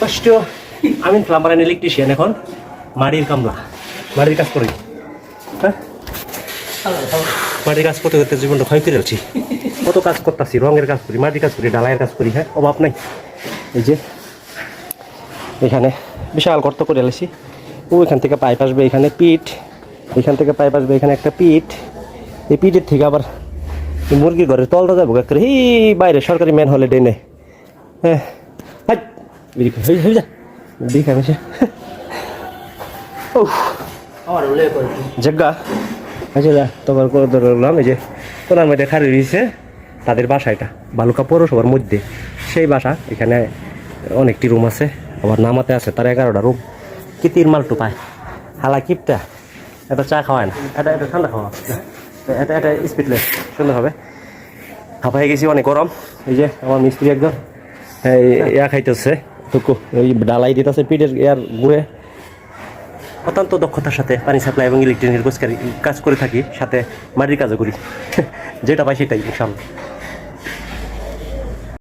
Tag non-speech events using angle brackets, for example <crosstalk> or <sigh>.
কষ্ট আমি plumber and electrician এখন মাটির কামলা, মাটির কাজ করি। হ্যাঁ? মাটির কাজ করতে করতে জীবনটা ক্ষয় করে ফেলছি কত কাজ করতেছি, রঙের কাজ করি, মাটির কাজ করি ডালাইয়ের কাজ করি হ্যাঁ? অভাব নাই। এই যে, এখানে বিশাল গর্ত করে এলেছি ও, এখান থেকে পাইপ আসবে এখানে পিঠ এখান থেকে পাইপ আসবে এখানে একটা পিঠ এই পিঠের থেকে আবার মুরগির ঘরের তলটা যাব করে। এই বাইরে সরকারি ম্যান হলে ডেনে। হ্যাঁ হাই। বিড়ি খাই হয়ে যা। বিড়ি খাই বসে উফ। আমার উল্লেখ করেছি জগ্গা আচ্ছা যা তোমার করে ধরলাম এই যে কোনার মধ্যে রয়েছে তাদের বাসা এটা বালুকা পৌরসভার মধ্যে। সেই বাসা এখানে অনেকটি রুম আছে আবার নামাতে আছে তার এগারোটা রুম কি তিন মালটু পায় হালা কিপটা। এটা চা খাওয়ায় না। এটা এটা ঠান্ডা খাওয়া। এটা এটা স্পিডলেস সুন্দর হবে। হাঁপাই গেছি অনেক গরম। এই যে আমার মিস্ত্রি এই ইয়া খাইতেছে। ডালাই পিঠের গুড়ে। অত্যন্ত দক্ষতার সাথে পানি সাপ্লাই এবং ইলেকট্রিকের কাজ করি, কাজ করে থাকি, সাথে মাটির কাজও করি। <laughs> যেটা পাই সেটাই ইনশাল্লাহ